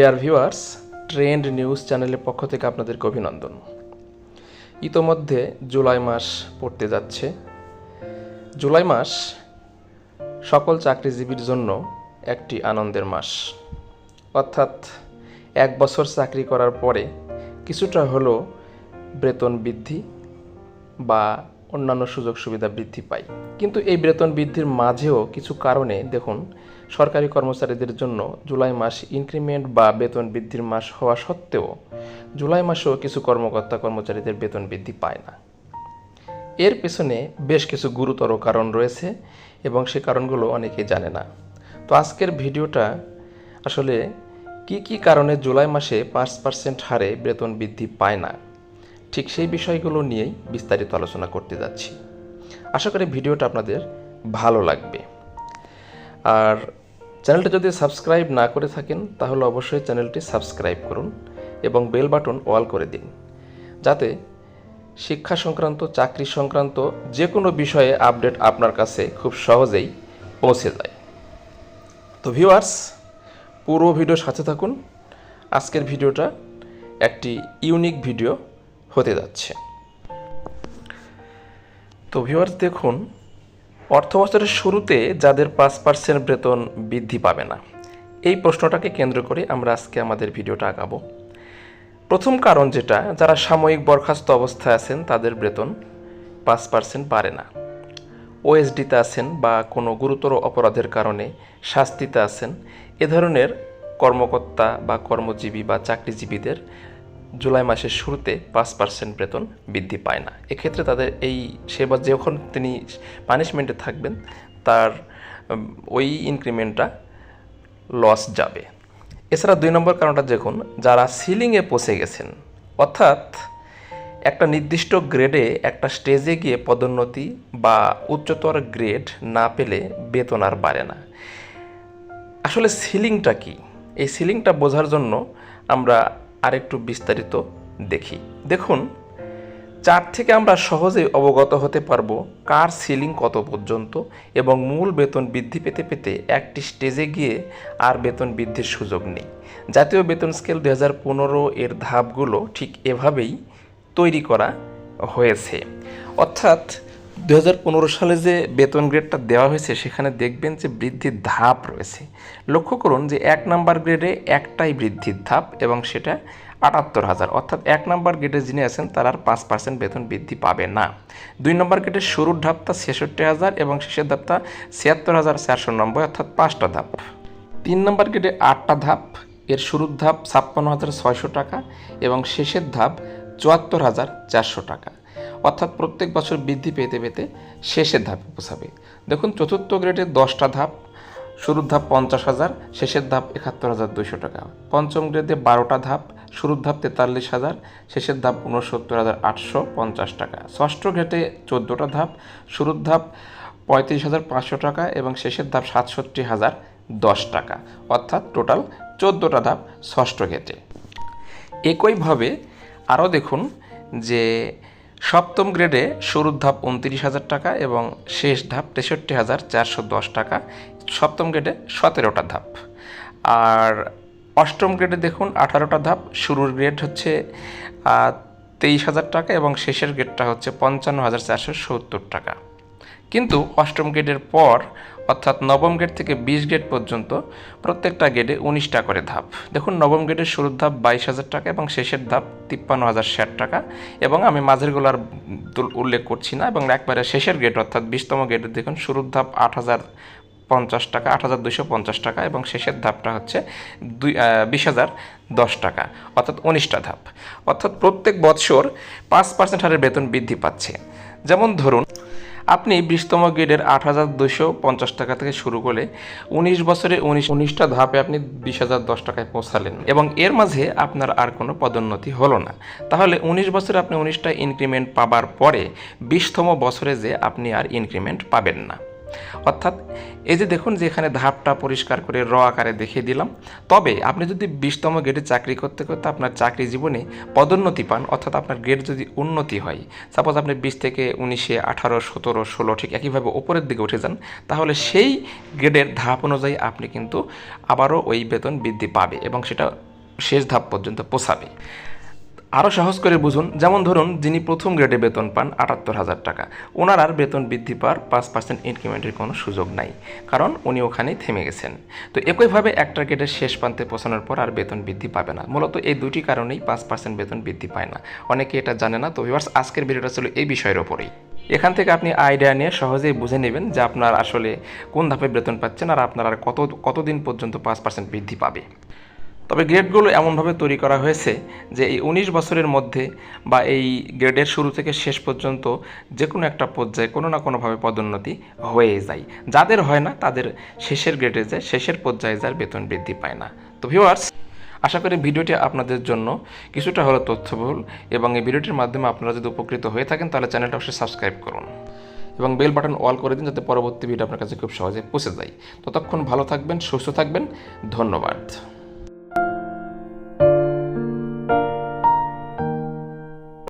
Dear viewers trend news চ্যানেলের পক্ষ থেকে আপনাদেরকে অভিনন্দন। ইতোমধ্যে জুলাই মাস পড়তে যাচ্ছে। জুলাই মাস সকল চাকরিজীবীর জন্য একটি আনন্দের মাস। অর্থাৎ এক বছর চাকরি করার পরে কিছুটা হলো বেতন বৃদ্ধি বা অন্যান্য সুযোগ সুবিধা বৃদ্ধি পায়। কিন্তু এই বেতন বৃদ্ধির মাঝেও কিছু কারণে দেখুন, সরকারি কর্মচারীদের জন্য জুলাই মাস ইনক্রিমেন্ট বা বেতন বৃদ্ধির মাস হওয়া সত্ত্বেও জুলাই মাসেও কিছু কর্মকর্তা কর্মচারীদের বেতন বৃদ্ধি পায় না। এর পেছনে বেশ কিছু গুরুতর কারণ রয়েছে এবং সে কারণগুলো অনেকেই জানে না। তো আজকের ভিডিওটা আসলে কি কি কারণে জুলাই মাসে পাঁচ পার্সেন্ট হারে বেতন বৃদ্ধি পায় না? ঠিক সেই বিষয়গুলো নিয়েই বিস্তারিত আলোচনা করতে যাচ্ছি। আশা করি ভিডিওটা আপনাদের ভালো লাগবে। আর চ্যানেলটা যদি সাবস্ক্রাইব না করে থাকেন, তাহলে অবশ্যই চ্যানেলটি সাবস্ক্রাইব করুন এবং বেল বাটন অল করে দিন। যাতে শিক্ষা সংক্রান্ত, চাকরি সংক্রান্ত যে কোনো বিষয়ে আপডেট আপনার কাছে খুব সহজেই পৌঁছে যায়। তো ভিউয়ার্স, পুরো ভিডিও সাথে থাকুন। আজকের ভিডিওটা একটি ইউনিক ভিডিও। হতে যাচ্ছে। তো ভিউয়ার্স দেখুন, অর্থ বছরের শুরুতে যাদের পাঁচ পার্সেন্ট বেতন বৃদ্ধি পাবে না, এই প্রশ্নটাকে কেন্দ্র করে আমরা আজকে আমাদের ভিডিওটা আগাবো। প্রথম কারণ যেটা, যারা সাময়িক বরখাস্ত অবস্থায় আছেন, তাদের বেতন পাঁচ পার্সেন্ট বাড়ে না। ওএসডিতে আছেন বা কোনো গুরুতর অপরাধের কারণে শাস্তিতে আছেন, এ ধরনের কর্মকর্তা বা কর্মজীবী বা চাকরিজীবীদের জুলাই মাসের শুরুতে পাঁচ পার্সেন্ট বেতন বৃদ্ধি পায় না। এক্ষেত্রে তাদের এই সেবা যখন তিনি পানিশমেন্টে থাকবেন, তার ওই ইনক্রিমেন্টটা লস যাবে। এছাড়া দুই নম্বর কারণটা দেখুন, যারা সিলিংয়ে পৌঁছে গেছেন, অর্থাৎ একটা নির্দিষ্ট গ্রেডে একটা স্টেজে গিয়ে পদোন্নতি বা উচ্চতর গ্রেড না পেলে বেতন আর বাড়ে না। আসলে সিলিংটা কি? এই সিলিংটা বোঝার জন্য আমরা আরেকটু বিস্তারিত দেখি। দেখুন, চার থেকে আমরা সহজেই অবগত হতে পারব কার সিলিং কত পর্যন্ত এবং মূল বেতন বৃদ্ধি পেতে পেতে একটি স্টেজে গিয়ে আর বেতন বৃদ্ধির সুযোগ নেই। জাতীয় বেতন স্কেল দু হাজার পনেরো এর ধাপগুলো ঠিক এভাবেই তৈরি করা হয়েছে। অর্থাৎ দু হাজার পনেরো সালে যে বেতন গ্রেডটা দেওয়া হয়েছে, সেখানে দেখবেন যে বৃদ্ধির ধাপ রয়েছে। লক্ষ্য করুন যে এক নাম্বার গ্রেডে একটাই বৃদ্ধির ধাপ এবং সেটা আটাত্তর হাজার। অর্থাৎ এক নম্বর গ্রেডে যিনি আছেন, তার আর পাঁচ পার্সেন্ট বেতন বৃদ্ধি পাবে না। দুই নম্বর গ্রেডের শুরুর ধাপটা ছেষট্টি হাজার এবং শেষের ধাপটা ছিয়াত্তর হাজার চারশো নব্বই, অর্থাৎ পাঁচটা ধাপ। তিন নম্বর গ্রেডে আটটা ধাপ, এর শুরুর ধাপ ছাপ্পান্ন হাজার ছয়শো টাকা এবং শেষের ধাপ চুয়াত্তর হাজার চারশো টাকা। অর্থাৎ প্রত্যেক বছর বৃদ্ধি পেতে পেতে শেষের ধাপে পৌঁছাবে দেখুন, চতুর্থ গ্রেডের দশটা ধাপ, শুরুর ধাপ পঞ্চাশ হাজার, শেষের ধাপ একাত্তর হাজার দুইশো টাকা। পঞ্চম গ্রেডে বারোটা ধাপ, শুরুর ধাপ তেতাল্লিশ হাজার, শেষের ধাপ উনসত্তর হাজার আটশো পঞ্চাশ টাকা। ষষ্ঠ গ্রেডে চোদ্দোটা ধাপ, শুরুর ধাপ পঁয়ত্রিশ হাজার পাঁচশো টাকা এবং শেষের ধাপ সাতষট্টি হাজার দশ টাকা। অর্থাৎ টোটাল চোদ্দোটা ধাপ ষষ্ঠ গ্রেডে। একইভাবে আরও দেখুন যে সপ্তম গ্রেডে শুরুর ধাপ উনত্রিশ হাজার টাকা এবং শেষ ধাপ তেষট্টি হাজার চারশো দশ টাকা। সপ্তম গ্রেডে সতেরোটা ধাপ। আর অষ্টম গ্রেডে দেখুন আঠারোটা ধাপ, শুরুর গ্রেড হচ্ছে তেইশ হাজার টাকা এবং শেষের গ্রেডটা হচ্ছে পঞ্চান্ন হাজার চারশো সত্তর টাকা। কিন্তু অষ্টম গ্রেডের পর অর্থাৎ নবম গেট থেকে বিশ গেট পর্যন্ত প্রত্যেকটা গ্রেডে উনিশটা করে ধাপ। দেখুন, নবম গেটের শুরুর ধাপ বাইশ হাজার টাকা এবং শেষের ধাপ তিপ্পান্ন হাজার ষাট টাকা এবং আমি মাঝেরগুলো আর উল্লেখ করছি না এবং একবারে শেষের গেট অর্থাৎ বিশতম গ্রেডে দেখুন, শুরুর ধাপ আট হাজার পঞ্চাশ টাকা, আট হাজার দুশো পঞ্চাশ টাকা এবং শেষের ধাপটা হচ্ছে দুই বিশ হাজার দশ টাকা, অর্থাৎ উনিশটা ধাপ। অর্থাৎ প্রত্যেক বৎসর পাঁচ পার্সেন্ট হারে বেতন বৃদ্ধি পাচ্ছে। যেমন ধরুন আপনি বিশতম গ্রেডের আট হাজার দুশো পঞ্চাশ টাকা থেকে শুরু করে উনিশ বছরে উনিশ, উনিশটা ধাপে আপনি বিশ হাজার দশ টাকায় পৌঁছালেন। এবং এর মাঝে আপনার আর কোনো পদোন্নতি হলো না। তাহলে উনিশ বছরে আপনি উনিশটা ইনক্রিমেন্ট পাবার পরে বিশতম বছরে যে আপনি আর ইনক্রিমেন্ট পাবেন না। অর্থাৎ এই যে দেখুন যে এখানে ধাপটা পরিষ্কার করে র আকারে দেখিয়ে দিলাম। তবে আপনি যদি বিশতম গ্রেডে চাকরি করতে করতে আপনার চাকরি জীবনে পদোন্নতি পান, অর্থাৎ আপনার গ্রেড যদি উন্নতি হয় সাপোজ আপনি বিশ থেকে উনিশে আঠারো, সতেরো, ষোলো ঠিক একইভাবে ওপরের দিকে উঠে যান, তাহলে সেই গ্রেডের ধাপ অনুযায়ী আপনি কিন্তু আবারও ওই বেতন বৃদ্ধি পাবে এবং সেটা শেষ ধাপ পর্যন্ত পোষাবে আরও সহজ করে বুঝুন, যেমন ধরুন যিনি প্রথম গ্রেডে বেতন পান আটাত্তর হাজার টাকা। ওনার আর বেতন বৃদ্ধি পাওয়ার পাঁচ পার্সেন্ট ইনক্রিমেন্টের কোনো সুযোগ নাই, কারণ উনি ওখানেই থেমে গেছেন। তো একইভাবে একটা গ্রেডের শেষ প্রান্তে পৌঁছানোর পর আর বেতন বৃদ্ধি পাবে না। মূলত এই দুটি কারণেই পাঁচ পার্সেন্ট বেতন বৃদ্ধি পায় না। অনেকে এটা জানে না। তো ভিউয়ার্স আজকের ভিডিওটা ছিল এই বিষয়ের ওপরেই। এখান থেকে আপনি আইডিয়া নিয়ে সহজেই বুঝে নেবেন যে আপনার আসলে কোন ধাপে বেতন পাচ্ছেন আর আপনার আর কত, কতদিন পর্যন্ত পাঁচ পার্সেন্ট বৃদ্ধি পাবে। তবে গ্রেডগুলো এমনভাবে তৈরি করা হয়েছে যে এই উনিশ বছরের মধ্যে বা এই গ্রেডের শুরু থেকে শেষ পর্যন্ত যে কোনো একটা পর্যায়ে কোনো না কোনোভাবে পদোন্নতি হয়ে যায়। যাদের হয় না, তাদের শেষের গ্রেডে যায়, শেষের পর্যায়ে যার বেতন বৃদ্ধি পায় না। তো ভিউয়ার্স আশা করি ভিডিওটি আপনাদের জন্য কিছুটা হলো তথ্যবহুল এবং এই ভিডিওটির মাধ্যমে আপনারা যদি উপকৃত হয়ে থাকেন, তাহলে চ্যানেলটা অবশ্যই সাবস্ক্রাইব করুন এবং বেল বাটন অল করে দিন যাতে পরবর্তী ভিডিও আপনার কাছে খুব সহজে পৌঁছে যায়। ততক্ষণ ভালো থাকবেন, সুস্থ থাকবেন, ধন্যবাদ।